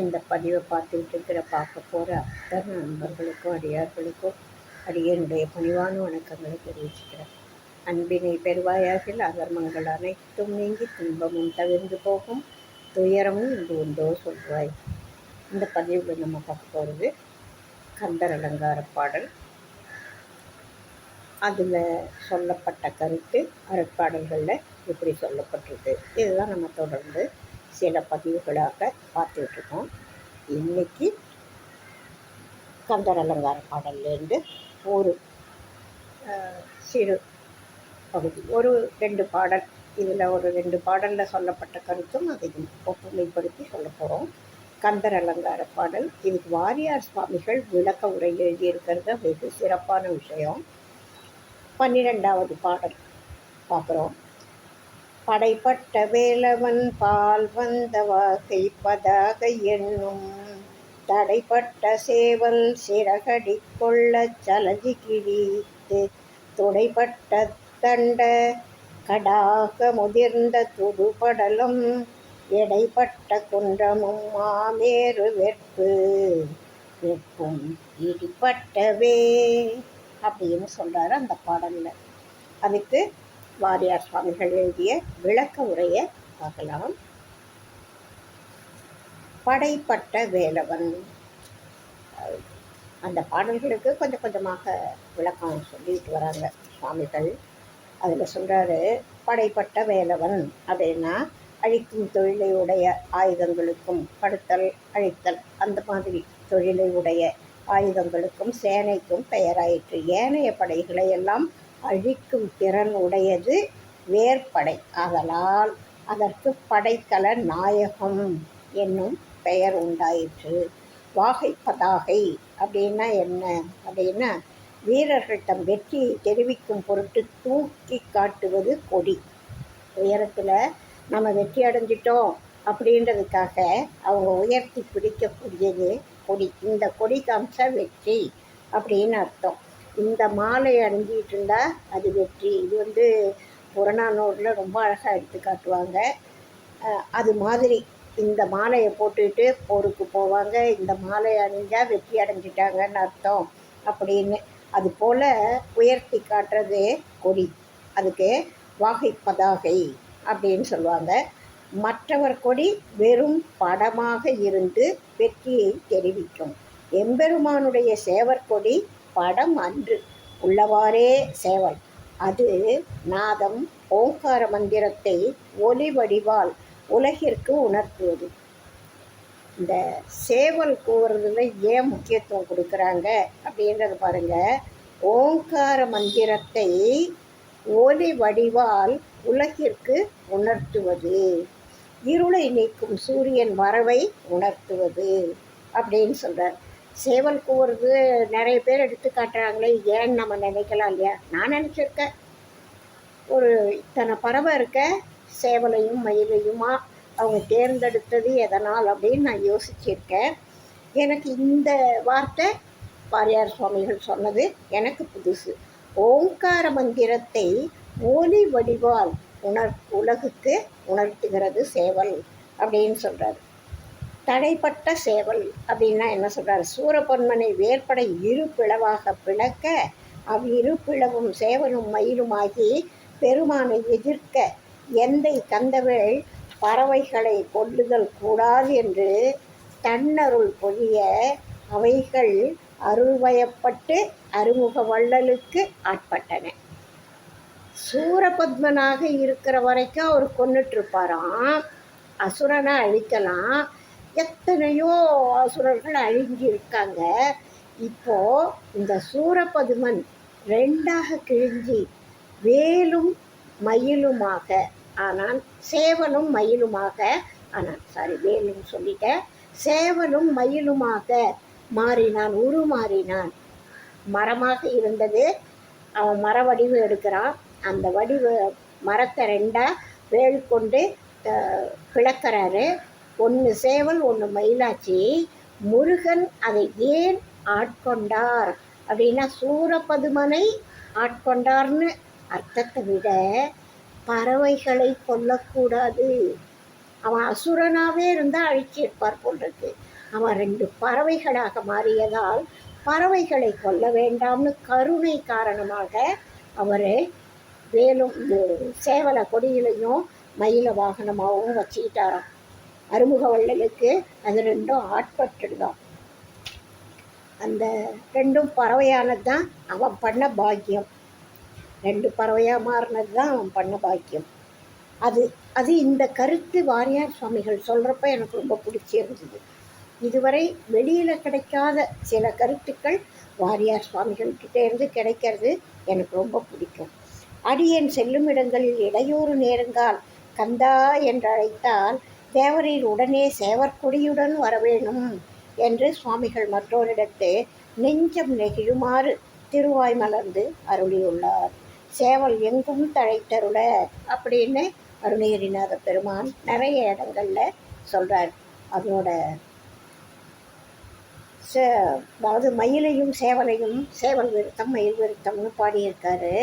இந்த பதிவை பார்த்துக்கிட்டு இருக்கிற பார்க்க போகிற அத்தனை நண்பர்களுக்கும் அடியார்களுக்கும் அடியனுடைய பணிவான வணக்கங்களை தெரிவிச்சுக்கிறேன். அன்பினை பெருவாயாகில் அகர்மங்கள் அனைத்தும் நீங்கி துன்பமும் தவிர்ந்து போகும். துயரமும் இன்று உண்டோ சொல்வாய். இந்த பதிவில் நம்ம பார்க்க போகிறது கந்தர் அலங்கார பாடல். அதில் சொல்லப்பட்ட கருத்து அறப்பாடல்களில் இப்படி சொல்லப்பட்டிருக்கு இதுதான் நம்ம தொடர்ந்து சில பதிவுகளாக பார்த்துட்ருக்கோம் இன்றைக்கி கந்தர் அலங்கார பாடல்லேருந்து ஒரு சிறு பகுதி ஒரு ரெண்டு பாடல். இதில் ஒரு ரெண்டு பாடலில் சொல்லப்பட்ட கருத்தும் அதையும் ஒப்புமைப்படுத்தி சொல்ல போகிறோம் கந்தர் அலங்கார பாடல் இதுக்கு வாரியார் சுவாமிகள் விளக்க உரை எழுதியிருக்கிறது. வெகு சிறப்பான விஷயம். பன்னிரெண்டாவது பாடல் பார்க்குறோம். படைப்பட்ட வேலவன் பால் வந்த வாகை பதாக என்னும். தடைப்பட்ட சேவல் சிறகடி கொள்ள சலஜி கிழித்து துடைப்பட்ட தண்ட கடாக முதிர்ந்த துடுபடலும் எடைப்பட்ட குன்றமும் மாமேறு வெப்பு வெப்பும் இடிப்பட்டவே அப்படின்னு சொல்கிறாரு அந்த பாடலில். அதுக்கு வாரியார் சுவாமிகள் எழுதிய விளக்க உரையை பார்க்கலாம். படைப்பட்ட வேலவன். அந்த பாடல்களுக்கு கொஞ்சம் கொஞ்சமாக விளக்கம் சொல்லிட்டு வராங்க சுவாமிகள். அதில் சொல்கிறாரு படைப்பட்ட வேலவன் அப்படின்னா அழிக்கும் தொழிலை உடைய ஆயுதங்களுக்கும் படுத்தல் அழித்தல் அந்த மாதிரி தொழிலை உடைய ஆயுதங்களுக்கும் சேனைக்கும் பெயராயிற்று. ஏனைய படைகளை எல்லாம் அழிக்கும் திறன் உடையது வேற்படை. ஆதலால் அதற்கு படைக்கல நாயகம் என்னும் பெயர் உண்டாயிற்று. வாகை பதாகை அப்படின்னா என்ன? அப்படின்னா வீரர்கள் தம் வெற்றியை தெரிவிக்கும் பொருட்டு தூக்கி காட்டுவது கொடி. உயரத்தில் நம்ம வெற்றி அடைஞ்சிட்டோம் அப்படின்றதுக்காக அவங்க உயர்த்தி பிடிக்கக்கூடியது கொடி. இந்த கொடி காமிச்சா வெற்றி அப்படின்னு அர்த்தம். இந்த மாலை அணிஞ்சிக்கிட்டு இருந்தால் அது வெற்றி. இது வந்து புறநானூரில் ரொம்ப அழகாக எடுத்து காட்டுவாங்க. அது மாதிரி இந்த மாலையை போட்டுக்கிட்டு போருக்கு போவாங்க. இந்த மாலை அணிஞ்சால் வெற்றி அடைஞ்சிட்டாங்கன்னு அர்த்தம் அப்படின்னு. அது போல் உயர்த்தி காட்டுறது கொடி. அதுக்கு வாகை பதாகை அப்படின்னு சொல்லுவாங்க. மற்றவர் கொடி வெறும் படமாக இருந்து வெற்றியை தெரிவிக்கும். எம்பெருமானுடைய சேவர் கொடி படம் அன்று. உள்ளவாறே சேவல். அது நாதம் ஓங்கார மந்திரத்தை ஒலி வடிவால் உலகிற்கு உணர்த்துவது இந்த சேவல் கூவுறதுல ஏன் முக்கியத்துவம் கொடுக்குறாங்க அப்படின்றத பாருங்க. ஓங்கார மந்திரத்தை ஒலி வடிவால் உலகிற்கு உணர்த்துவது. இருளை நீக்கும் சூரியன் வரவை உணர்த்துவது அப்படின்னு சொல்கிறார் சேவல் கூறுறது நிறைய பேர் எடுத்து காட்டுறாங்களே ஏன்னு நம்ம நினைக்கலாம் இல்லையா? நான் நினச்சிருக்கேன். ஒரு இத்தனை பறவை இருக்க சேவலையும் மயிலையுமா அவங்க தேர்ந்தெடுத்தது எதனால் அப்படின்னு நான் யோசிச்சிருக்கேன். எனக்கு இந்த வார்த்தை பாரியார் சுவாமிகள் சொன்னது எனக்கு புதுசு. ஓங்கார மந்திரத்தை ஒலி வடிவால் உணர் உலகுக்கு உணர்த்துகிறது சேவல் அப்படின்னு சொல்கிறார் தடைப்பட்ட சேவல் அப்படின்னா என்ன சொல்கிறார் சூரபன்மனை வேற்பட இரு பிளவாக பிளக்க அவ்விரு பிளவும் சேவலும் மயிலுமாகி பெருமானை எதிர்க்க எந்தை கந்தவள் பறவைகளை கொள்ளுதல் கூடாது என்று தன்னருள் பொழிய அவைகள் அருள்வயப்பட்டு அறிமுக வள்ளலுக்கு ஆட்பட்டன. சூரபத்மனாக இருக்கிற வரைக்கும் அவர் கொன்னுட்ருப்பாராம் அசுரனை அழிக்கலாம். எத்தனையோ அசுரர்கள் அழிஞ்சி இருக்காங்க இப்போ இந்த சூரபதுமன் ரெண்டாக கிழிஞ்சி வேலும் மயிலுமாக ஆனால் சேவலும் மயிலுமாக ஆனால் சாரி வேலும் சொல்லிட்டேன் சேவலும் மயிலுமாக மாறினான் உருமாறினான். மரமாக இருந்தது. அவன் மர வடிவு எடுக்கிறான். அந்த வடிவு மரத்தை ரெண்டாக வேல் கொண்டு அஹ், ஒன்று சேவல் ஒன்று மயிலாச்சி. முருகன் அதை ஏன் ஆட்கொண்டார்? அப்படின்னா சூரபதுமனை ஆட்கொண்டார்னு அர்த்தத்தை விட பறவைகளை கொல்லக்கூடாது. அவன் அசுரனாகவே இருந்தால் அழிச்சிருப்பார் போன்றது அவன் ரெண்டு பறவைகளாக மாறியதால் பறவைகளை கொல்ல வேண்டாம்னு கருணை காரணமாக அவர் வேலும் இது சேவல கொடியிலையும் மயில வாகனமாகவும் வச்சுக்கிட்டாராம். அறுமுக வள்ளலுக்கு அது ரெண்டும் ஆட்பட்டுடுதான் அந்த ரெண்டும் பறவையானது தான் அவன் பண்ண பாக்கியம். ரெண்டு பறவையாக மாறினது தான் அவன் பண்ண பாக்கியம். அது அது இந்த கருத்து வாரியார் சுவாமிகள் சொல்கிறப்ப எனக்கு ரொம்ப பிடிச்சிருந்தது இதுவரை வெளியில் கிடைக்காத சில கருத்துக்கள் வாரியார் சுவாமிகள்கிட்டேருந்து கிடைக்கிறது எனக்கு ரொம்ப பிடிக்கும். அடியேன் செல்லும் இடங்களில் இடையூறு நேருங்கால் கந்தா என்று அழைத்தால் தேவரீர் உடனே சேவற்கொடியுடன் வரவேணும் என்று சுவாமிகள் மற்றோரிடத்து நெஞ்சம் நெகிழுமாறு திருவாய் மலர்ந்து அருளியுள்ளார். சேவல் எங்கும் தழைத்தருள அப்படின்னு அருணகிரிநாத பெருமான் நிறைய இடங்களில் சொல்கிறார் அதனோட சே அதாவது மயிலையும் சேவலையும் சேவல் விருத்தம் மயில் விருத்தம்னு பாடியிருக்காரு.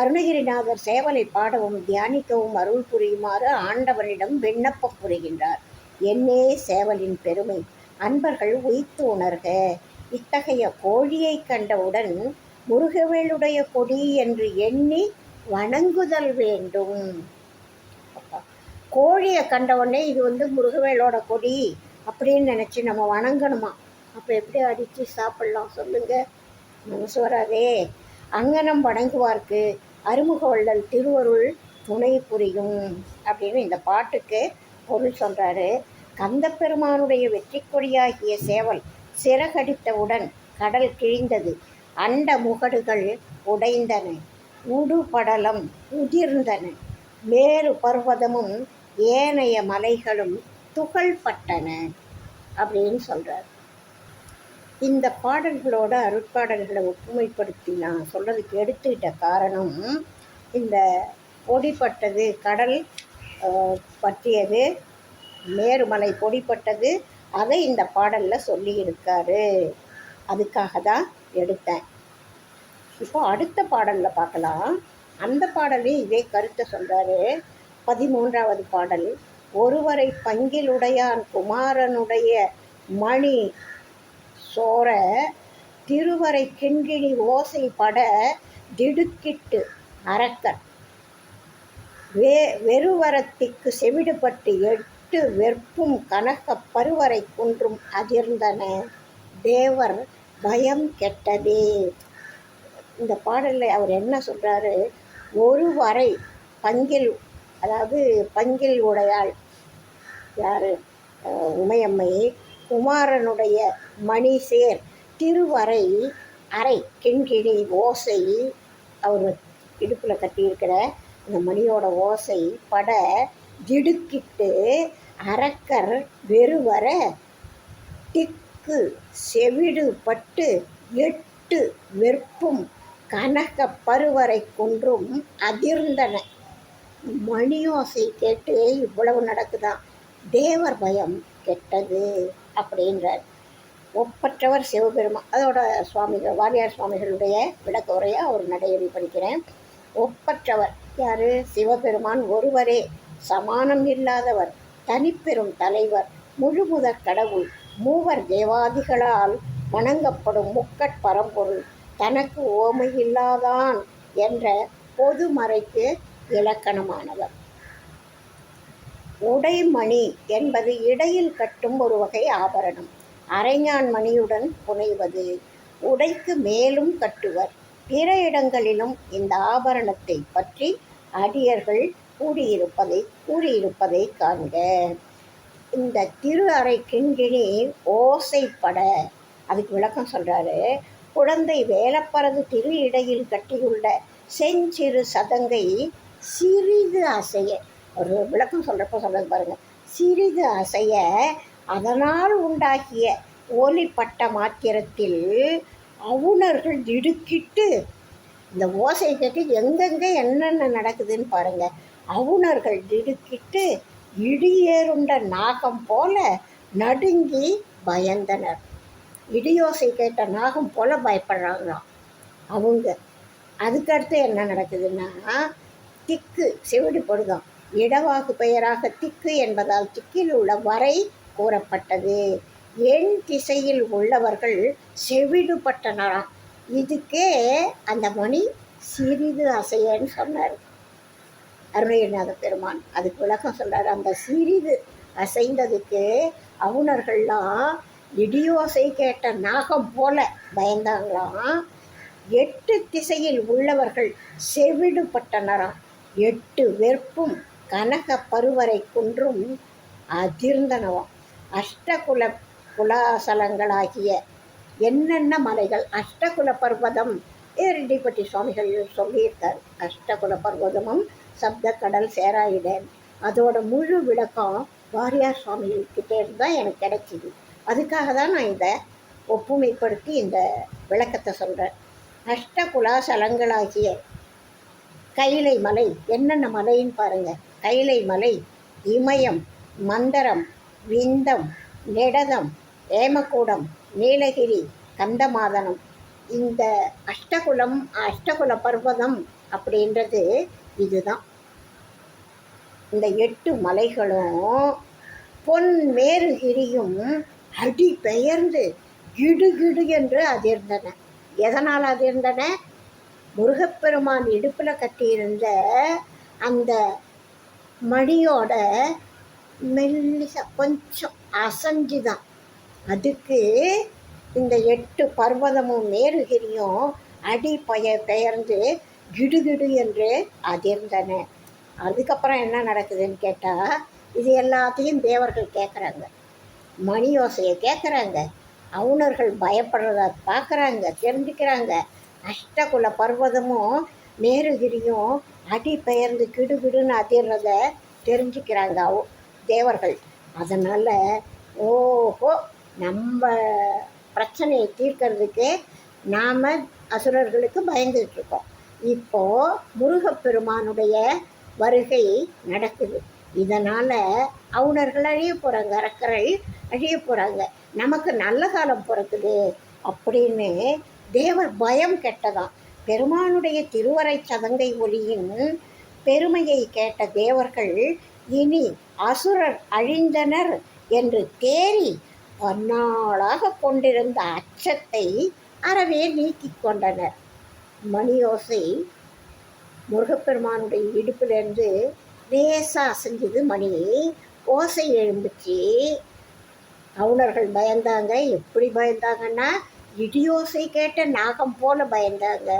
அருணகிரிநாதர் சேவலை பாடவும் தியானிக்கவும் அருள் புரியுமாறு ஆண்டவனிடம் விண்ணப்பம் புரிகின்றார். என்னே சேவலின் பெருமை அன்பர்கள் உயித்து உணர்க. இத்தகைய கோழியை கண்டவுடன் முருகவேளுடைய கொடி என்று எண்ணி வணங்குதல் வேண்டும். கோழியை கண்டவுடனே இது வந்து முருகவேலோட கொடி அப்படின்னு நினச்சி நம்ம வணங்கணுமா? அப்போ எப்படி அடித்து சாப்பிட்லாம் சொல்லுங்கள் மனசு வராதே. அங்கனம் வணங்குவார்க்கு. அருமுகவள்ளல் திருவருள் துணை புரியும் அப்படின்னு இந்த பாட்டுக்கு பொருள் சொல்கிறாரு கந்தப்பெருமானுடைய வெற்றி கொடியாகிய சேவல் சிறகடித்தவுடன் கடல் கிழிந்தது. அண்ட முகடுகள் உடைந்தன. உடுபடலம் உதிர்ந்தன. மேரு பர்வதமும் ஏனைய மலைகளும் துகள்பட்டன அப்படின்னு சொல்கிறார் இந்த பாடல்களோட அருட்பாடல்களை ஒப்புமைப்படுத்தி நான் சொல்கிறதுக்கு எடுத்துக்கிட்ட காரணம் இந்த பொடிப்பட்டது கடல் பற்றியது மேருமலை பொடிப்பட்டது அதை இந்த பாடலில் சொல்லியிருக்காரு. அதுக்காக தான் எடுத்தேன். இப்போ அடுத்த பாடலில் பார்க்கலாம். அந்த பாடலையும் இதே கருத்தை சொல்கிறாரு பதிமூன்றாவது பாடல் ஒருவரை பங்கிலுடையான் குமாரனுடைய மணி சோர திருவரை கிண்கிணி ஓசை பட திடுக்கிட்டு அரக்கன். வே வெறுவரத்திற்கு செவிடுபட்டு எட்டு வெற்பும் கனக பருவரை குன்றும் அதிர்ந்தன. தேவர் பயம் கெட்டதே. இந்த பாடலில் அவர் என்ன சொல்கிறாரு ஒரு வரை பங்கில் அதாவது பங்கில் உடையாள். யார்? உமையம்மை குமாரனுடைய மணிசேர் திருவரை அறை கிண்கிணி ஓசை அவர் இடுப்பில் கட்டியிருக்கிற அந்த மணியோட ஓசை பட திடுக்கிட்டு அரக்கர் வெறுவர திக்கு செவிடு பட்டு எட்டு வெற்பும் கனக பருவரை கொன்றும் அதிர்ந்தன. மணியோசை கேட்டு இவ்வளவு நடக்குதான் தேவர் பயம் கெட்டது அப்படின்றார். ஒப்பற்றவர் சிவபெருமான். அதோட சுவாமிகள் வாரியார் சுவாமிகளுடைய விளக்க உரையை அவர் நடையெறி படிக்கிறேன் ஒப்பற்றவர் யார்? சிவபெருமான் ஒருவரே. சமானம் இல்லாதவர் தனிப்பெரும் தலைவர் முழுமுதற் கடவுள் மூவர் தேவாதிகளால் வணங்கப்படும் முக்கட் பரம்பொருள் தனக்கு ஓமையில்லாதான் என்ற பொதுமறைக்கு இலக்கணமானவர். உடைமணி என்பது இடையில் கட்டும் ஒரு வகை ஆபரணம். அரைஞான் மணியுடன் புனைவது உடைக்கு மேலும் கட்டுவர். பிற இடங்களிலும் இந்த ஆபரணத்தை பற்றி அடியர்கள் கூடியிருப்பதை கூறியிருப்பதை காண்க. இந்த திரு அறை கிண்கிணி ஓசைப்பட அதுக்கு விளக்கம் சொல்கிறாரு குழந்தை வேலப்பரது திரு இடையில் கட்டியுள்ள செஞ்சிறு சதங்கை சிறிது அசைய ஒரு விளக்கம் சொல்கிறப்ப சொல்கிறது பாருங்கள் சிறிது அசைய அதனால் உண்டாகிய ஓலிப்பட்ட மாத்திரத்தில் அவுணர்கள் திடுக்கிட்டு இந்த ஓசை கேட்டு எங்கெங்கே என்னென்ன நடக்குதுன்னு பாருங்கள் அவுணர்கள் திடுக்கிட்டு இடியேறுண்ட நாகம் போல நடுங்கி பயந்தனர். இடியோசை கேட்ட நாகம் போல பயப்படுறாங்களாம் அவங்க. அதுக்கடுத்து என்ன நடக்குதுன்னா திக்கு செவிடு இடவாக்கு பெயராக திக்கு என்பதால் திக்கில் உள்ள வரை கூறப்பட்டது. என் திசையில் உள்ளவர்கள் செவிடுபட்டனராம் இதுக்கே அந்த மணி சிறிது அசையன்னு சொன்னார். அருணகிரிநாத பெருமான் அதுக்கு விளக்கம் சொல்கிறார் அந்த சிறிது அசைந்ததுக்கு அவுணர்கள்லாம் இடியோசை கேட்ட நாகம் போல பயந்தாங்களாம் எட்டு திசையில் உள்ளவர்கள் செவிடுபட்டனராம் எட்டு வெறுப்பும் கனக பருவரை குன்றும் அதிர்ந்தனவாம் அஷ்டகுல குலாசலங்களாகிய என்னென்ன மலைகள்? அஷ்டகுல பர்வதம். ரெட்டிப்பட்டி சுவாமிகள் சொல்லியிருக்கார். அஷ்டகுல பர்வதமும் சப்த கடல் சேராயிடேன் அதோட முழு விளக்கம் வாரியார் சுவாமிகிட்டே இருந்தால் எனக்கு கிடைச்சிது. அதுக்காக தான் நான் இதை ஒப்புமைப்படுத்தி இந்த விளக்கத்தை சொல்கிறேன் அஷ்டகுலாசலங்களாகிய கைலை மலை என்னென்ன மலைன்னு பாருங்கள் கைலை மலை இமயம் மந்தரம் விந்தம் நெடதம் ஏமக்கூடம் நீலகிரி கந்தமாதனம். இந்த அஷ்டகுலம் அஷ்டகுல பர்வதம் அப்படின்றது இதுதான். இந்த எட்டு மலைகளும் பொன் மேருகிரியும் அடி பெயர்ந்து கிடு கிடு என்று அதிர்ந்தன. எதனால் அதிர்ந்தன? முருகப்பெருமான் இடுப்பில் கட்டியிருந்த அந்த மணியோட மெல்லிச கொஞ்சம் அசஞ்சுதான் அதுக்கு இந்த எட்டு பர்வதமும் மேருகிரியும் அடி பய பெயர்ந்து கிடுகிடு என்று அதிர்ந்தன. அதுக்கப்புறம் என்ன நடக்குதுன்னு கேட்டால் இது எல்லாத்தையும் தேவர்கள் கேட்குறாங்க மணி யோசையை கேட்குறாங்க அவுணர்கள் பயப்படுறத பார்க்குறாங்க தெரிஞ்சுக்கிறாங்க. அஷ்டகுல பர்வதமும் மேருகிரியும் அடி பெயர்ந்து கிடுகிடுன்னு அதிர்றத தெரிஞ்சுக்கிறாங்க. அவ தேவர்கள். அதனால் ஓஹோ நம்ம பிரச்சனையை தீர்க்கிறதுக்கே நாம் அசுரர்களுக்கு பயந்துகிட்ருக்கோம் இப்போது முருகப்பெருமானுடைய வருகை நடக்குது. இதனால் அவுணர்கள் அழிய போகிறாங்க அரக்கர்கள் அழிய போகிறாங்க நமக்கு நல்ல காலம் பிறக்குது அப்படின்னு தேவர் பயம் கெட்டதான். பெருமானுடைய திருவரை சதங்கை ஒளியின் பெருமையை கேட்ட தேவர்கள் இனி அசுரர் அழிந்தனர் என்று தேறி பன்னாளாக கொண்டிருந்த அச்சத்தை அறவே நீக்கிக் கொண்டனர். மணியோசை முருகப்பெருமானுடைய இடுப்பிலேருந்து லேசாக அசைஞ்சது மணி ஓசை எழுந்துச்சு கவுனர்கள் பயந்தாங்க. எப்படி பயந்தாங்கன்னா இடியோசை கேட்ட நாகம் போல பயந்தாங்க.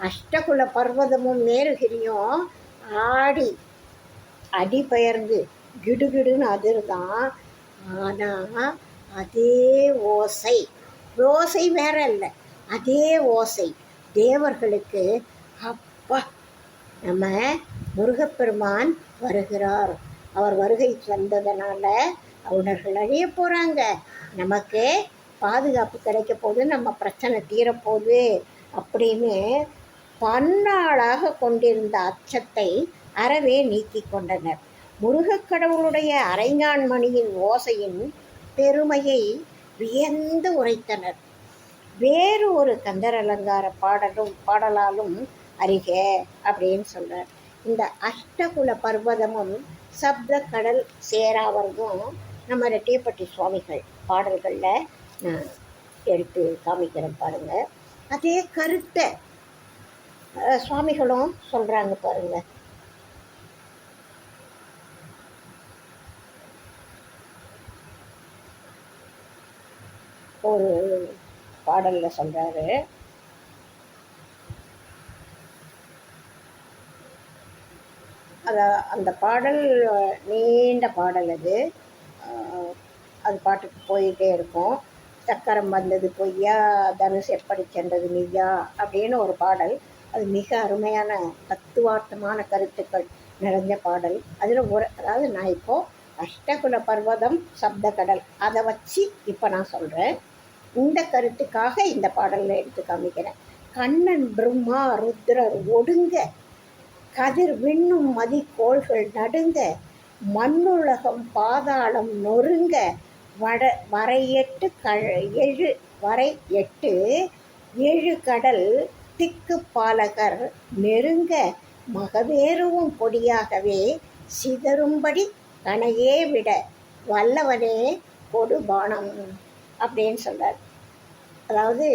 அஷ்டகுல பர்வதமும் மேருகிரியும் ஆடி அடி பெயர்ந்து கிடுகிடுன்னு அதிர்தான் ஆனால் அதே ஓசை. ஓசை வேற இல்லை. அதே ஓசை. தேவர்களுக்கு அப்பா நம்ம முருகப்பெருமான் வருகிறார். அவர் வருகை வந்ததுனால அவனர்கள் அழிய போகிறாங்க நமக்கு பாதுகாப்பு கிடைக்க போகுது நம்ம பிரச்சனை தீரப்போகுது அப்படின்னு பன்னாளாக கொண்டிருந்த அச்சத்தை அறவே நீக்கி கொண்டனர். முருகக்கடவுளுடைய அரைஞான்மணியின் ஓசையின் பெருமையை வியந்து உரைத்தனர். வேறு ஒரு கந்தர் அலங்கார பாடலும் பாடலாலும் அறிக அப்படின்னு சொல்கிறார் இந்த அஷ்டகுல பர்வதமும் சப்த கடல் சேராவர்கும் நம்ம ரெட்டியப்பட்டி சுவாமிகள் பாடல்களில் நான் எடுத்து காமிக்கிறேன் பாருங்கள் அதே கருத்தை சுவாமிகளும் சொல்கிறாங்க பாருங்கள் ஒரு பாடலில் சொல்கிறாரு அதை அந்த பாடல் நீண்ட பாடல் அது. அது பாட்டுக்கு போயிட்டே இருக்கும். சக்கரம் வந்தது பொய்யா தனுஷ் எப்படி சென்றது மெய்யா அப்படின்னு ஒரு பாடல். அது மிக அருமையான தத்துவார்த்தமான கருத்துக்கள் நிறைஞ்ச பாடல். அதில் ஒரு அதாவது நான் இப்போது அஷ்டகுல பர்வதம் சப்த கடல். அதை வச்சு இப்போ நான் சொல்கிறேன் இந்த கருத்துக்காக இந்த பாடலில் எடுத்து காமிக்கிறேன். கண்ணன் பிரம்மா ருத்ரர் ஒடுங்க. கதிர் விண்ணும் மதிக்கோள்கள் நடுங்க. மண்ணுலகம் பாதாளம் நொறுங்க. வட வரையெட்டு க எழு வரை எட்டு ஏழு கடல் திக்கு பாலகர் நெருங்க. மகவேறுவும் பொடியாகவே சிதறும்படி கணையே விட. வல்லவனே கொடு பானம் அப்படின்னு சொல்கிறார் அதாவது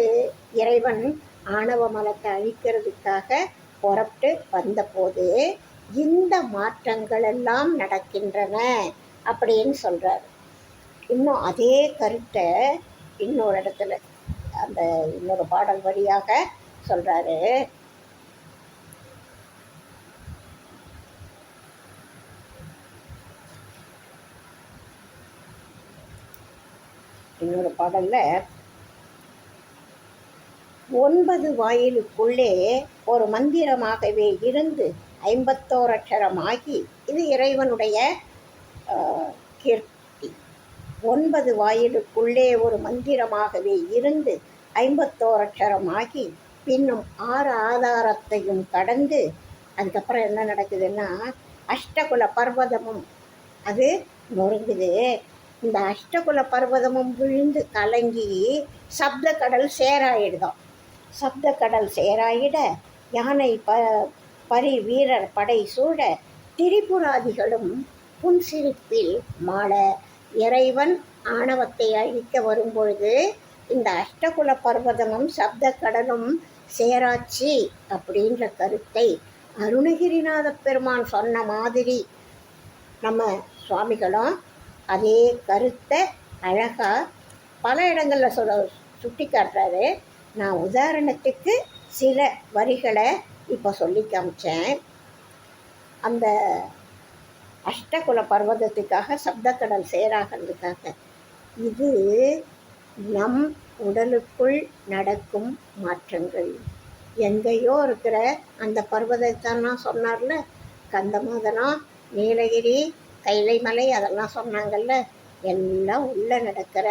இறைவன் ஆணவ மலத்தை அழிக்கிறதுக்காக புறப்பட்டு வந்தபோது இந்த மாற்றங்கள் எல்லாம் நடக்கின்றன அப்படின்னு சொல்கிறார் இன்னும் அதே கருத்தை இன்னொரு இடத்துல அந்த இன்னொரு பாடல் வழியாக சொல்கிறாரு இன்னொரு பாடலில் ஒன்பது வாயிலுக்குள்ளே ஒரு மந்திரமாகவே இருந்து ஐம்பத்தோரு அக்ஷரமாகி இது இறைவனுடைய ஆஹ், கீர்த்தி. ஒன்பது வாயிலுக்குள்ளே ஒரு மந்திரமாகவே இருந்து ஐம்பத்தோரு அக்ஷரமாகி பின்னும் ஆறு ஆதாரத்தையும் கடந்து அதுக்கப்புறம் என்ன நடக்குதுன்னா அஷ்டகுல பர்வதமும் அது நொறுங்குது. இந்த அஷ்டகுல பர்வதமும் விழுந்து கலங்கி சப்த கடல் சேராயிடுதான் சப்த கடல் சேராயிட யானை ப பரி வீரர் படை சூழ திரிபுராதிகளும் புன்சிரிப்பில் மாட இறைவன் ஆணவத்தை அழிக்க வரும்பொழுது இந்த அஷ்டகுல பர்வதமும் சப்த கடலும் சேராச்சி அப்படின்ற கருத்தை அருணகிரிநாத பெருமான் சொன்ன மாதிரி நம்ம சுவாமிகளும் அதே கருத்தை அழகாக பல இடங்களில் சொல்ல சுட்டி காட்டுறாரு. நான் உதாரணத்துக்கு சில வரிகளை இப்போ சொல்லி காமிச்சேன். அந்த அஷ்டகுல பர்வதத்துக்காக சப்தக்கடல் சேராகிறதுக்காக இது நம் உடலுக்குள் நடக்கும் மாற்றங்கள். எங்கேயோ இருக்கிற அந்த பர்வதத்தான் சொன்னார்ல. கந்தமாதனா நீலகிரி கைலை மலை அதெல்லாம் சொன்னாங்கல்ல? எல்லாம் உள்ளே நடக்கிற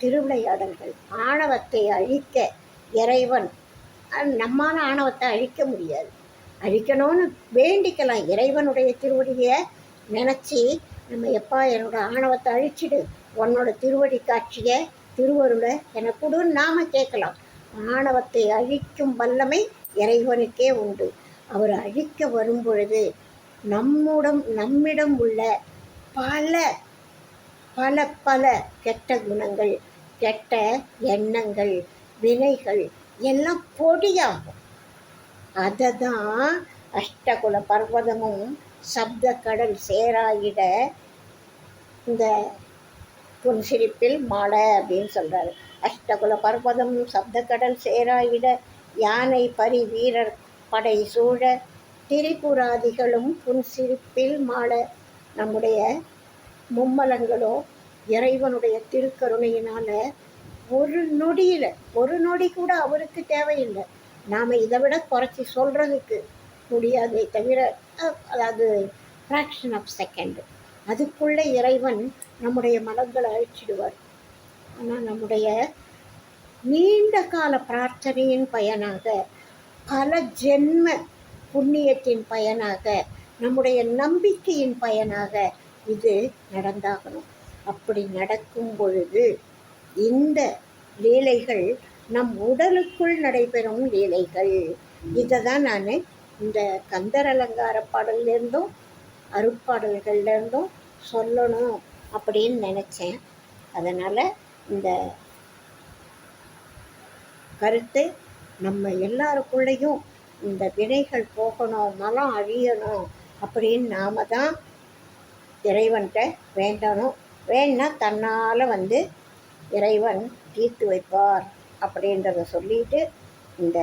திருவிளையாடல்கள். ஆணவத்தை அழிக்க இறைவன் நம்மால் ஆணவத்தை அழிக்க முடியாது. அழிக்கணும்னு வேண்டிக்கலாம். இறைவனுடைய திருவடியை நினச்சி நம்ம எப்பா என்னோட ஆணவத்தை அழிச்சிடு உன்னோட திருவடி காட்சியை திருவருளை என கொடுன்னு நாம் கேட்கலாம். ஆணவத்தை அழிக்கும் வல்லமை இறைவனுக்கே உண்டு. அவர் அழிக்க வரும் பொழுது நம்முடம் நம்மிடம் உள்ள பல பல பல கெட்ட குணங்கள் கெட்ட எண்ணங்கள் வினைகள் எல்லாம் பொடியாகும். அதை தான் அஷ்டகுல பர்வதமும் சப்த கடல் சேராயிட இந்த புன்சிரிப்பில் மாலை அப்படின்னு சொல்கிறாரு அஷ்டகுல பர்வதமும் சப்த கடல் சேராயிட யானை பரி வீரர் படை சூழ திரிபுராதிகளும் புன்சிரிப்பில் மாலை நம்முடைய மும்மலங்களோ இறைவனுடைய திருக்கருணையினால ஒரு நொடியில் ஒரு நொடி கூட அவருக்கு தேவையில்லை. நாம் இதை விட குறைச்சி சொல்கிறதுக்கு முடியாதே தவிர அதாவது ஃப்ராக்ஷன் ஆஃப் செகண்டு அதுக்குள்ளே இறைவன் நம்முடைய மலங்களை அழிச்சிடுவார். ஆனால் நம்முடைய நீண்ட கால பிரார்த்தனையின் பயனாக பல ஜென்ம புண்ணியத்தின் பயனாக நம்முடைய நம்பிக்கையின் பயனாக இது நடந்தாகணும். அப்படி நடக்கும் பொழுது இந்த லீலைகள் நம் உடலுக்குள் நடைபெறும் லீலைகள். இதை தான் நான் இந்த கந்தர் அலங்கார பாடல்லேருந்தும் அருட்பாடல்கள்லேருந்தும் சொல்லணும் அப்படின்னு நினச்சேன். அதனால் இந்த கருத்து நம்ம எல்லாருக்குள்ளேயும் இந்த வினைகள் போகணும் மலம் அழியணும் அப்படின்னு நாம் தான் இறைவன்கிட்ட வேண்டணும். வேணா தன்னால் வந்து இறைவன் தீர்த்து வைப்பார் அப்படின்றத சொல்லிட்டு இந்த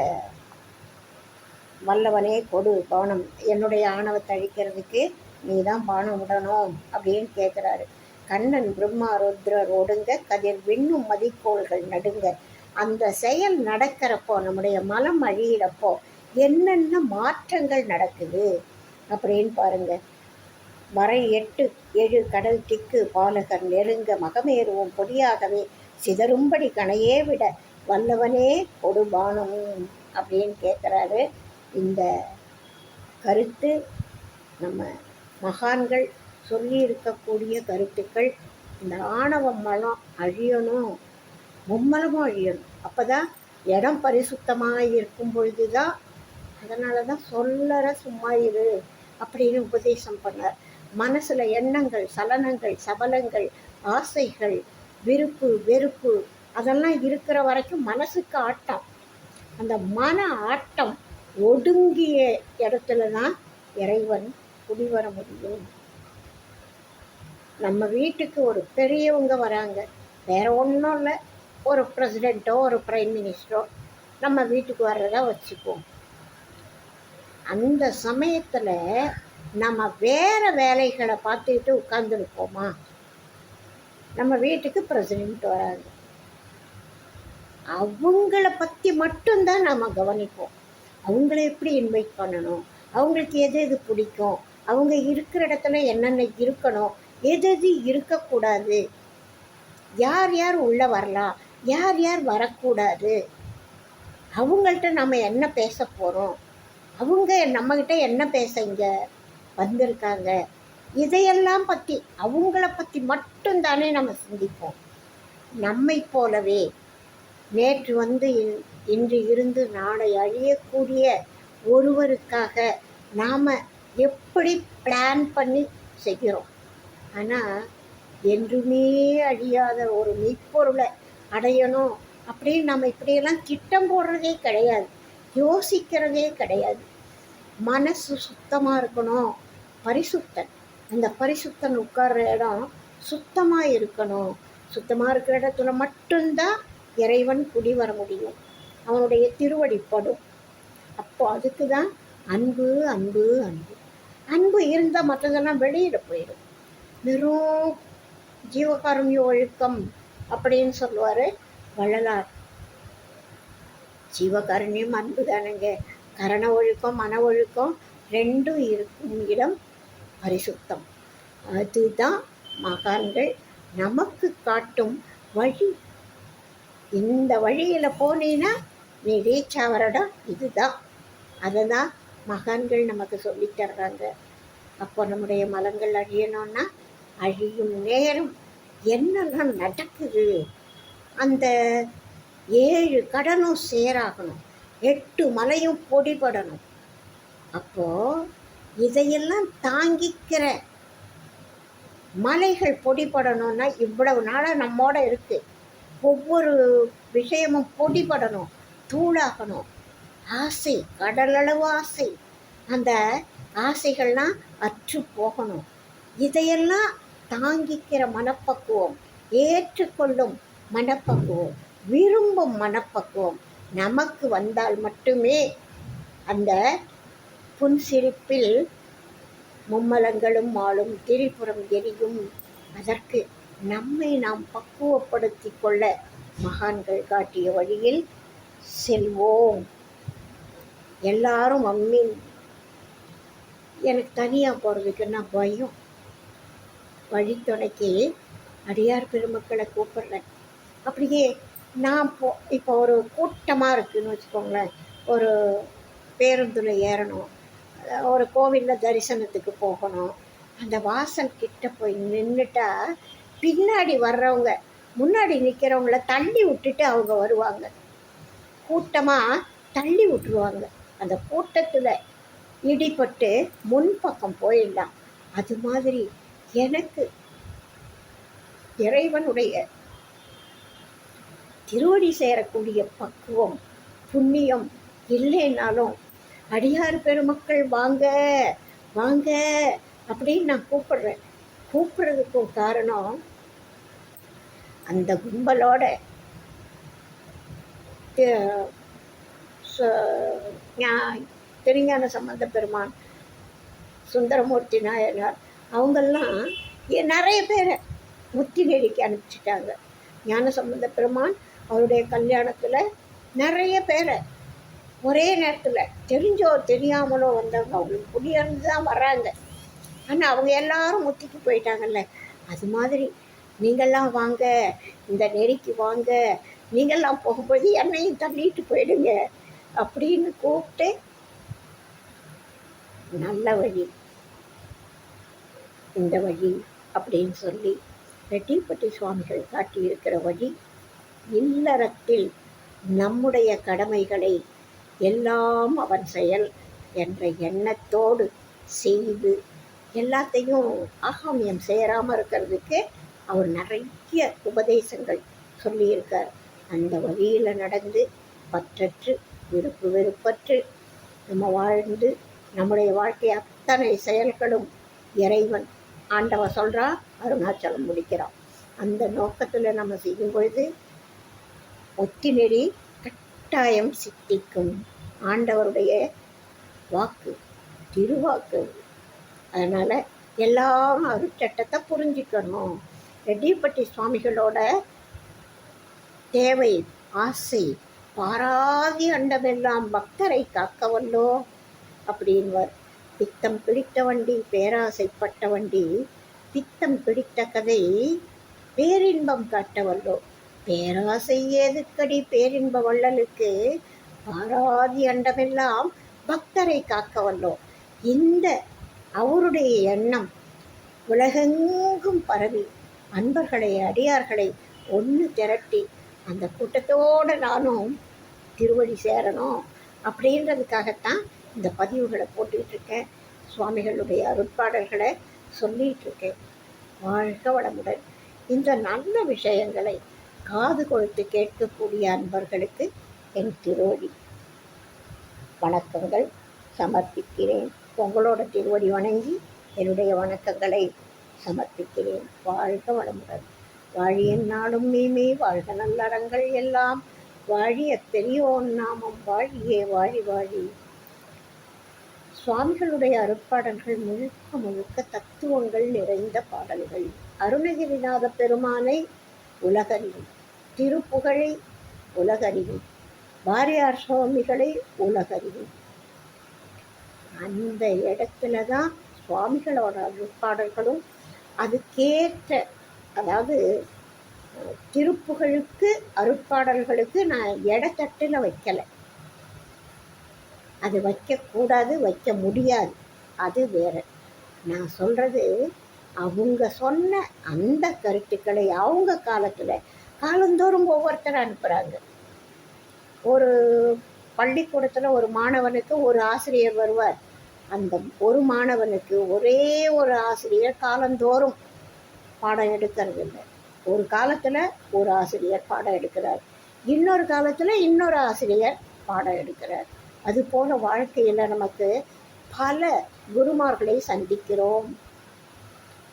வல்லவனே கொடு பானம். என்னுடைய ஆணவத்தை அழிக்கிறதுக்கு நீ தான் பானம் விடணும் அப்படின்னு கேட்குறாரு கண்ணன் பிரம்மா ருத்ரர் ஒடுங்க கதிர் விண்ணும் மதிக்கோள்கள் நடுங்க. அந்த செயல் நடக்கிறப்போ நம்முடைய மலம் அழியிறப்போ என்னென்ன மாற்றங்கள் நடக்குது? அப்படின்னு பாருங்க. வரை எட்டு ஏழு கடல் திக்கு பாலகர் நெருங்க மகமேறுவோம் பொடியாகவே. சிதறும்படி கணையே விட வல்லவனே கொடுபானம் அப்படின்னு கேட்குறாரு. இந்த கருத்து நம்ம மகான்கள் சொல்லியிருக்கக்கூடிய கருத்துக்கள் இந்த ஆணவ மலம் அழியணும் மும்மலமும் அழியணும். அப்போ தான் இடம் பரிசுத்தமாக இருக்கும் பொழுது தான் அதனால தான் சொல்லற சும்மா இரு அப்படின்னு உபதேசம் பண்ணார். மனசில் எண்ணங்கள் சலனங்கள் சபலங்கள் ஆசைகள் விருப்பு வெறுப்பு அதெல்லாம் இருக்கிற வரைக்கும் மனசுக்கு ஆட்டம். அந்த மன ஆட்டம் ஒடுங்கிய இடத்துல தான் இறைவன் குடிவர முடியும். நம்ம வீட்டுக்கு ஒரு பெரியவங்க வராங்க. வேற ஒன்றும் இல்லை. ஒரு பிரசிடெண்ட்டோ ஒரு பிரைம் மினிஸ்டரோ நம்ம வீட்டுக்கு வர்றதா வச்சுக்குவோம். அந்த சமயத்தில் நம்ம வேற வேலைகளை பார்த்துக்கிட்டு உட்காந்துருப்போமா நம்ம வீட்டுக்கு பிரசிடெண்ட் வராங்க அவங்கள பற்றி மட்டும்தான் நம்ம கவனிப்போம். அவங்கள எப்படி இன்வைட் பண்ணணும்? அவங்களுக்கு எது எது பிடிக்கும்? அவங்க இருக்கிற இடத்துல என்னென்ன இருக்கணும்? எது எது இருக்கக்கூடாது? யார் யார் உள்ளே வரலாம் யார் யார் வரக்கூடாது? அவங்கள்ட்ட நம்ம என்ன பேச போகிறோம் அவங்க நம்மக்கிட்ட என்ன பேச இங்கே வந்திருக்காங்க? இதையெல்லாம் பற்றி அவங்கள பற்றி மட்டும்தானே நம்ம சிந்திப்போம். நம்மை போலவே நேற்று வந்து இன்று இருந்து நாளை அழியக்கூடிய ஒருவருக்காக நாம் எப்படி பிளான் பண்ணி செய்கிறோம்? ஆனால் என்றுமே அழியாத ஒரு மெய்ப்பொருளை அடையணும் அப்படின்னு நம்ம இப்படியெல்லாம் திட்டம் போடுறதே கிடையாது. யோசிக்கிறதே கிடையாது. மனசு சுத்தமாக இருக்கணும். பரிசுத்தன். அந்த பரிசுத்தன் உட்கார்ற இடம் சுத்தமாக இருக்கணும். சுத்தமாக இருக்கிற இடத்துல மட்டும்தான் இறைவன் குடி வர முடியும். அவனுடைய திருவடிப்படும் அப்போ அதுக்கு தான் அன்பு அன்பு அன்பு. அன்பு இருந்தால் மற்றதெல்லாம் வெளியில் போயிடும். வெறும் ஜீவகாருண்ய ஒழுக்கம் அப்படின்னு சொல்லுவார் வள்ளலார். ஜீவகாருண்யம் அன்பு தானுங்க. கரண ஒழுக்கம் மன ஒழுக்கம் ரெண்டும் இருக்கும் இடம் பரிசுத்தம். அதுதான் மகான்கள் நமக்கு காட்டும் வழி. இந்த வழியில் போனீன்னா நீ ரீச் ஆகிற இதுதான். அதை தான் மகான்கள் நமக்கு சொல்லித்தர்றாங்க அப்போ நம்முடைய மலங்கள் அழியணும்னா அழியும் நேரம் என்னெல்லாம் நடக்குது? அந்த ஏழு கடனும் சேராகணும். எட்டு மலையும் பொடிபடணும். அப்போது இதையெல்லாம் தாங்கிக்கிற மலைகள் பொடிபடணும்னா இவ்வளவு நாளாக நம்மோட இருக்குது ஒவ்வொரு விஷயமும் பொடிபடணும் தூளாகணும். ஆசை கடலளவு ஆசை. அந்த ஆசைகள்லாம் அற்று போகணும். இதையெல்லாம் தாங்கிக்கிற மனப்பக்குவம் ஏற்றுக்கொள்ளும் மனப்பக்குவம். விரும்பும் மனப்பக்குவம். நமக்கு வந்தால் மட்டுமே அந்த புன்சிரிப்பில் மும்மலங்களும் ஆளும் திரிபுரம் எரியும். அதற்கு நம்மை நாம் பக்குவப்படுத்தி கொள்ள மகான்கள் காட்டிய வழியில் செல்வோம். எல்லாரும் மம்மி எனக்கு தனியாக போகிறதுக்கு நான் பயம்? வழித்துணைக்கு அடியார் பெருமக்களை கூப்பிடுறேன். அப்படியே நான் போ இப்போ ஒரு கூட்டமாக இருக்குதுன்னு வச்சுக்கோங்களேன். ஒரு பேருந்தில் ஏறணும். ஒரு கோவிலில் தரிசனத்துக்கு போகணும். அந்த வாசல் கிட்ட போய் நின்றுட்டா பின்னாடி வர்றவங்க முன்னாடி நிற்கிறவங்கள தள்ளி விட்டுட்டு அவங்க வருவாங்க. கூட்டமாக தள்ளி விட்டுருவாங்க. அந்த கூட்டத்தில் இடிப்பட்டு முன்பக்கம் போயிடலாம். அது மாதிரி எனக்கு இறைவனுடைய திருவடி சேரக்கூடிய பக்குவம் புண்ணியம் இல்லைனாலும் அடியார் பெருமக்கள் வாங்க வாங்க அப்படின்னு நான் கூப்பிடுறேன். கூப்பிடுறதுக்கும் காரணம் அந்த கும்பலோட திருஞான சம்பந்த பெருமான் சுந்தரமூர்த்தி நாயனார் அவங்கெல்லாம் நிறைய பேரை முத்தி நெடிக்க அனுப்பிச்சிட்டாங்க. ஞான சம்பந்த பெருமான் அவருடைய கல்யாணத்தில் நிறைய பேரை ஒரே நேரத்தில் தெரிஞ்சோ தெரியாமலோ வந்தவங்க அவங்களுக்கு குடியிருந்து தான் வராங்க. ஆனால் அவங்க எல்லாரும் முத்திக்கு போயிட்டாங்கல்ல. அது மாதிரி நீங்கள்லாம் வாங்க இந்த நெறிக்கு வாங்க நீங்கள்லாம் போகும்போது என்னையும் தள்ளிட்டு போயிடுங்க அப்படின்னு கூப்பிட்டு நல்ல வழி இந்த வழி அப்படின்னு சொல்லி ரெட்டிப்பட்டி சுவாமிகள் காட்டியிருக்கிற வழி இல்லறத்தில் நம்முடைய கடமைகளை எல்லாம் அவன் செயல் என்ற எண்ணத்தோடு செய்து எல்லாத்தையும் ஆகாமியம் சேராமல் இருக்கிறதுக்கு அவர் நிறைய உபதேசங்கள் சொல்லியிருக்கார். அந்த வழியில் நடந்து பற்றற்று விருப்பு வெறுப்பற்று நம்ம வாழ்ந்து நம்முடைய வாழ்க்கை அத்தனை செயல்களும் இறைவன் ஆண்டவன் சொல்கிறா அருணாச்சலம் முடிக்கிறான். அந்த நோக்கத்தில் நம்ம செய்யும் பொழுது ஒத்திநெறி கட்டாயம் சித்திக்கும். ஆண்டவருடைய வாக்கு திருவாக்கு. அதனால் எல்லாரும் அருட்சட்டத்தை புரிஞ்சுக்கணும். ரெட்டிப்பட்டி சுவாமிகளோட தேவை ஆசை பாராதி அண்டமெல்லாம் பக்தரை காக்கவல்லோ அப்படின்வர். பித்தம் பிடித்த வண்டி பேராசைப்பட்ட வண்டி பித்தம் பிடித்த கதை பேரின்பம் காட்டவல்லோ. பேராசை ஏதுக்கடி பேரின்ப வள்ளலுக்கு? பாராதி அண்டமெல்லாம் பக்தரை காக்க வல்லோம் இந்த அவருடைய எண்ணம் உலகெங்கும் பரவி அன்பர்களை அடியார்களை ஒன்று திரட்டி அந்த கூட்டத்தோடு நானும் திருவடி சேரணும் அப்படின்றதுக்காகத்தான் இந்த பதிவுகளை போட்டுக்கிட்டு இருக்கேன். சுவாமிகளுடைய அருட்பாடல்களை சொல்லிகிட்டு இருக்கேன். வாழ்க வளமுடன். இந்த நல்ல விஷயங்களை காது கொடுத்து கேட்கக்கூடிய அன்பர்களுக்கு என் திருவடி. வணக்கங்கள். சமர்ப்பிக்கிறேன். உங்களோட திருவடி வணங்கி என்னுடைய வணக்கங்களை சமர்ப்பிக்கிறேன். வாழ்க வளமுடன். வாழிய நாடும் மீமே வாழ்க நல்லறங்கள் எல்லாம். வாழிய பெரியோன் நாமம் வாழியே வாழி வாழி. சுவாமிகளுடைய அருட்பாடல்கள் முழுக்க முழுக்க தத்துவங்கள் நிறைந்த பாடல்கள். அருணகிரிநாத பெருமானை உலகறியும். திருப்புகழை உலகறிவு வாரியார் சுவாமிகளை உலகறியும். அந்த இடத்துல தான் சுவாமிகளோட அருட்பாடல்களும் அதுக்கேற்ற அதாவது திருப்புகழுக்கு அருட்பாடல்களுக்கு நான் இடத்தட்டில் வைக்கலை. அது வைக்கக்கூடாது வைக்க முடியாது. அது வேற. நான் சொல்கிறது அவங்க சொன்ன அந்த கருத்துக்களை அவங்க காலத்தில் காலந்தோறும் ஒவ்வொருத்தர் அனுப்புகிறாங்க ஒரு பள்ளிக்கூடத்தில் ஒரு மாணவனுக்கு ஒரு ஆசிரியர் வருவார். அந்த ஒரு மாணவனுக்கு ஒரே ஒரு ஆசிரியர் காலந்தோறும் பாடம் எடுக்கிறது இல்லை. ஒரு காலத்தில் ஒரு ஆசிரியர் பாடம் எடுக்கிறார். இன்னொரு காலத்தில் இன்னொரு ஆசிரியர் பாடம் எடுக்கிறார். அதுபோல் வாழ்க்கையில் நமக்கு பல குருமார்களை சந்திக்கிறோம்.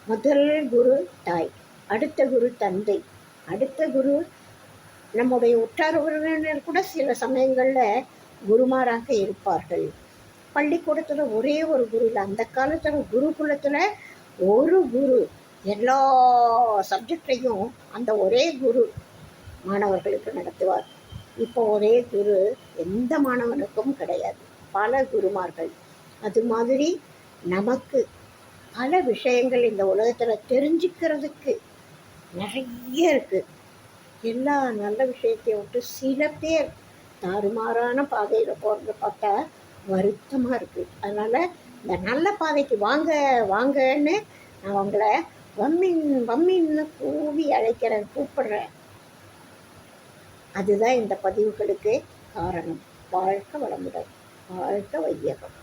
முதல் குரு தாய் அடுத்த குரு தந்தை. அடுத்த குரு நம்முடைய உற்றார் உறவினர் கூட சில சமயங்களில் குருமாராக இருப்பார்கள். பள்ளிக்கூடத்தில் ஒரே ஒரு குரு இல்லை. அந்த காலத்தில் குருகுலத்தில் ஒரு குரு. எல்லா சப்ஜெக்டையும் அந்த ஒரே குரு மாணவர்களுக்கு நடத்துவார். இப்போ ஒரே குரு எந்த மாணவனுக்கும் கிடையாது. பல குருமார்கள். அது மாதிரி நமக்கு பல விஷயங்கள் இந்த உலகத்தில் தெரிஞ்சுக்கிறதுக்கு நிறைய இருக்குது எல்லா நல்ல விஷயத்தையும் விட்டு சில பேர் தாறுமாறான பாதையில் போகிறத பார்த்தா வருத்தமாக இருக்குது அதனால் இந்த நல்ல பாதைக்கு வாங்க வாங்கன்னு நான் உங்களை வம்மின் வம்மின்னு கூவி அழைக்கிறேன் கூப்பிடுறேன். அதுதான் இந்த பதிவுகளுக்கு காரணம். வாழ்க்க வளமுடன். வாழ்க்க வையகம்.